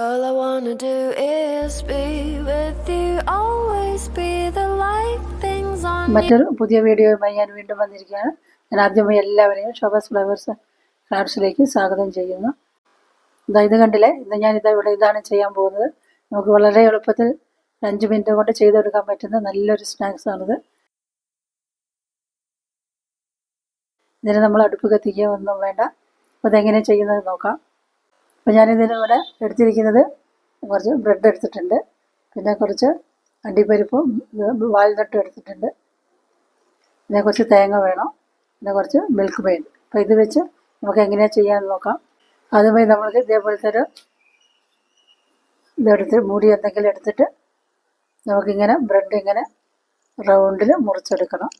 All I wanna do is be with you, always be the light things on മറ്റൊരു പുതിയ വീഡിയോയുമായി ഞാൻ വീണ്ടും വന്നിരിക്കുകയാണ്. ഞാൻ ആദ്യമായി എല്ലാവരെയും ശോഭാസ് ഫ്ലവേഴ്സ് ക്രാഫ്റ്റ്സിലേക്ക് സ്വാഗതം ചെയ്യുന്നു. ഇതാ ഇത് കണ്ടില്ലേ? ഇന്ന് ഞാൻ ഇതാ ഇവിടെ ഇതാണ് ചെയ്യാൻ പോകുന്നത്. നമുക്ക് വളരെ എളുപ്പത്തിൽ അഞ്ച് മിനിറ്റ് കൊണ്ട് ചെയ്തെടുക്കാൻ പറ്റുന്ന നല്ലൊരു സ്നാക്സ് ആണിത്. ഇതിന് നമ്മൾ അടുപ്പ് കത്തിക്കുക ഒന്നും വേണ്ട. അപ്പോൾ ഇതെങ്ങനെ ചെയ്യുന്നത് നോക്കാം. അപ്പോൾ ഞാനിതിനിവിടെ എടുത്തിരിക്കുന്നത് കുറച്ച് ബ്രെഡ് എടുത്തിട്ടുണ്ട്. പിന്നെ കുറച്ച് അണ്ടിപ്പരിപ്പും വാൽനട്ടും എടുത്തിട്ടുണ്ട്. പിന്നെ കുറച്ച് തേങ്ങ വേണം. പിന്നെ കുറച്ച് മിൽക്ക് മെയ്ഡ് അപ്പോൾ ഇത് വെച്ച് നമുക്ക് എങ്ങനെയാണ് ചെയ്യാമെന്ന് നോക്കാം. അതുമായി നമ്മൾക്ക് ഇതേപോലത്തെ ഒരു ഇതെടുത്ത് മൂടി എന്തെങ്കിലും എടുത്തിട്ട് നമുക്കിങ്ങനെ ബ്രെഡ് ഇങ്ങനെ റൗണ്ടിൽ മുറിച്ചെടുക്കണം.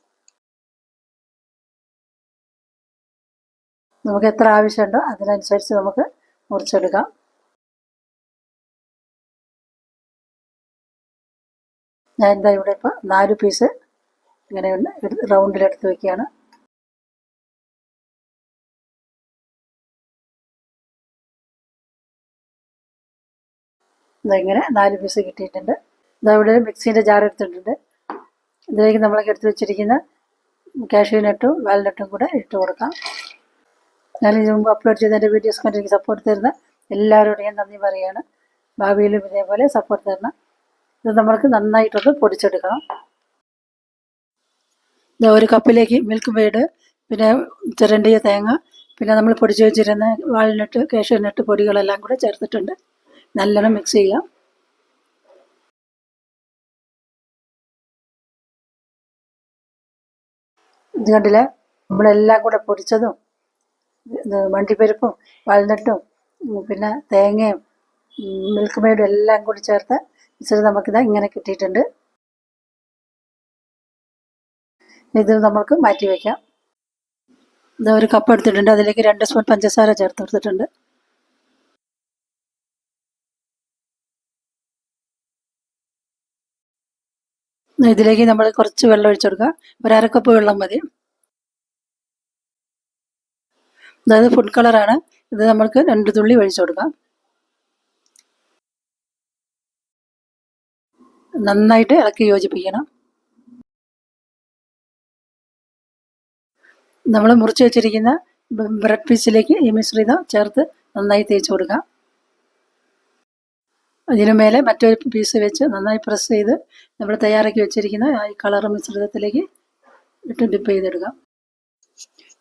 നമുക്ക് എത്ര ആവശ്യമുണ്ടോ അതിനനുസരിച്ച് നമുക്ക് മുറിച്ചെടുക്കാം. ഞാൻ എന്താ ഇവിടെ ഇപ്പോൾ നാല് പീസ് ഇങ്ങനെ റൗണ്ടിൽ എടുത്ത് വയ്ക്കുകയാണ് ഇങ്ങനെ നാല് പീസ് കിട്ടിയിട്ടുണ്ട്. ഇതാ ഇവിടെ മിക്സീന്റെ ജാർ എടുത്തിട്ടുണ്ട്. ഇതിലേക്ക് നമ്മളൊക്കെ എടുത്ത് വെച്ചിരിക്കുന്ന കാഷ്യൂ നട്ടും വാൽനട്ടും കൂടെ ഇട്ട് കൊടുക്കാം. ഞാൻ ഇതിനു മുമ്പ് അപ്ലോഡ് ചെയ്ത എന്റെ വീഡിയോസ് കണ്ട് എനിക്ക് സപ്പോർട്ട് തരുന്ന എല്ലാവരോടും ഞാൻ നന്ദി പറയുകയാണ് ഭാവിയിലും ഇതേപോലെ സപ്പോർട്ട് തരണം. ഇത് നമ്മൾക്ക് നന്നായിട്ടൊന്ന് പൊടിച്ചെടുക്കണം. ഇത് ഒരു കപ്പിലേക്ക് മിൽക്ക് മെയ്ഡ് പിന്നെ ചിരണ്ടിയ തേങ്ങ പിന്നെ നമ്മൾ പൊടിച്ച് വെച്ചിരുന്ന വാൾനട്ട് കേഷ്യനട്ട് പൊടികളെല്ലാം കൂടെ ചേർത്തിട്ടുണ്ട്. നല്ലോണം മിക്സ് ചെയ്യാം. ഇത് കണ്ടില്ലേ? നമ്മളെല്ലാം കൂടെ പൊടിച്ചതും വണ്ടിപ്പരിപ്പും വാൽനട്ടും പിന്നെ തേങ്ങയും മിൽക്ക് മെയ്ഡും എല്ലാം കൂടി ചേർത്ത് ഇച്ചിരി നമുക്കിത് ഇങ്ങനെ കിട്ടിയിട്ടുണ്ട്. ഇത് നമ്മൾക്ക് മാറ്റി വയ്ക്കാം ഇത് ഒരു കപ്പ് എടുത്തിട്ടുണ്ട്. അതിലേക്ക് രണ്ട് സ്പൂൺ പഞ്ചസാര ചേർത്ത് കൊടുത്തിട്ടുണ്ട്. ഇതിലേക്ക് നമ്മൾ കുറച്ച് വെള്ളം ഒഴിച്ചു കൊടുക്കുക. ഒരു അരക്കപ്പ് വെള്ളം മതി. അതായത് ഫുഡ് കളറാണ് ഇത് നമ്മൾക്ക് രണ്ട് തുള്ളി ഒഴിച്ചു കൊടുക്കാം. നന്നായിട്ട് ഇളക്കി യോജിപ്പിക്കണം. നമ്മൾ മുറിച്ച് വെച്ചിരിക്കുന്ന ബ്രെഡ് പീസിലേക്ക് ഈ മിശ്രിതം ചേർത്ത് നന്നായി തേച്ച് കൊടുക്കാം. അതിനു മേലെ മറ്റൊരു പീസ് വെച്ച് നന്നായി പ്രസ് ചെയ്ത് നമ്മൾ തയ്യാറാക്കി വെച്ചിരിക്കുന്ന ഈ കളർ മിശ്രിതത്തിലേക്ക് ഇട്ട് ഡിപ്പ് ചെയ്തെടുക്കാം.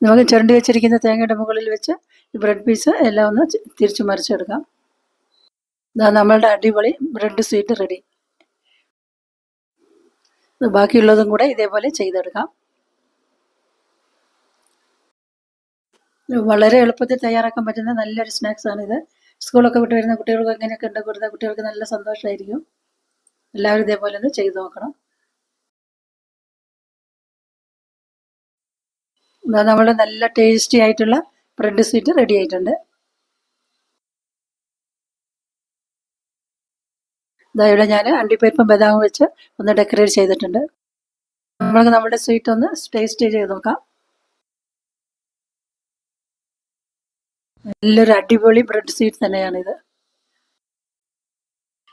നമുക്ക് ചുരണ്ടി വെച്ചിരിക്കുന്ന തേങ്ങയുടെ മുകളിൽ വെച്ച് ഈ ബ്രെഡ് പീസ് എല്ലാം ഒന്ന് തിരിച്ചു മറിച്ചെടുക്കാം. ഇതാ നമ്മളുടെ അടിപൊളി ബ്രെഡ് സ്വീറ്റ് റെഡി ബാക്കിയുള്ളതും കൂടെ ഇതേപോലെ ചെയ്തെടുക്കാം. വളരെ എളുപ്പത്തിൽ തയ്യാറാക്കാൻ പറ്റുന്ന നല്ലൊരു സ്നാക്സ് ഇത്. സ്കൂളൊക്കെ വിട്ട് വരുന്ന കുട്ടികൾക്ക് എങ്ങനെയൊക്കെ ഉണ്ട് കുട്ടികൾക്ക് നല്ല സന്തോഷമായിരിക്കും എല്ലാവരും ഇതേപോലെ ഒന്ന് ചെയ്തു നോക്കണം. നമ്മൾ നല്ല ടേസ്റ്റി ആയിട്ടുള്ള ബ്രെഡ് സ്വീറ്റ് റെഡി ആയിട്ടുണ്ട്. ഇവിടെ ഞാൻ അണ്ടിപ്പരിപ്പും ബദാമും വെച്ച് ഒന്ന് ഡെക്കറേറ്റ് ചെയ്തിട്ടുണ്ട്. നമ്മൾക്ക് നമ്മുടെ സ്വീറ്റ് ഒന്ന് ടേസ്റ്റ് ചെയ്ത് നോക്കാം. നല്ലൊരു അടിപൊളി ബ്രെഡ് സ്വീറ്റ് തന്നെയാണിത്.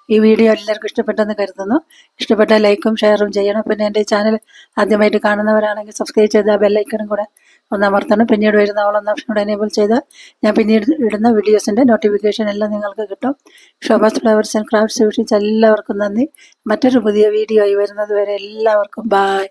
ഈ വീഡിയോ എല്ലാവർക്കും ഇഷ്ടപ്പെട്ടെന്ന് കരുതുന്നു. ഇഷ്ടപ്പെട്ട ലൈക്കും ഷെയറും ചെയ്യണം. പിന്നെ എന്റെ ചാനൽ ആദ്യമായിട്ട് കാണുന്നവരാണെങ്കിൽ സബ്സ്ക്രൈബ് ചെയ്ത് ആ ബെല്ലൈക്കണും കൂടെ ഒന്ന് അമർത്തണം. പിന്നീട് വരുന്ന ഓളൊന്ന് കൂടെ എനേബിൾ ചെയ്ത് ഞാൻ പിന്നീട് ഇടുന്ന വീഡിയോസിന്റെ നോട്ടിഫിക്കേഷൻ എല്ലാം നിങ്ങൾക്ക് കിട്ടും. ഷോഭാസ് ഫ്ലവേഴ്സ് ആൻഡ് ക്രാഫ്റ്റ്സ് വീക്ഷിച്ച് എല്ലാവർക്കും നന്ദി. മറ്റൊരു പുതിയ വീഡിയോ ആയി വരുന്നത് വരെ എല്ലാവർക്കും ബായ്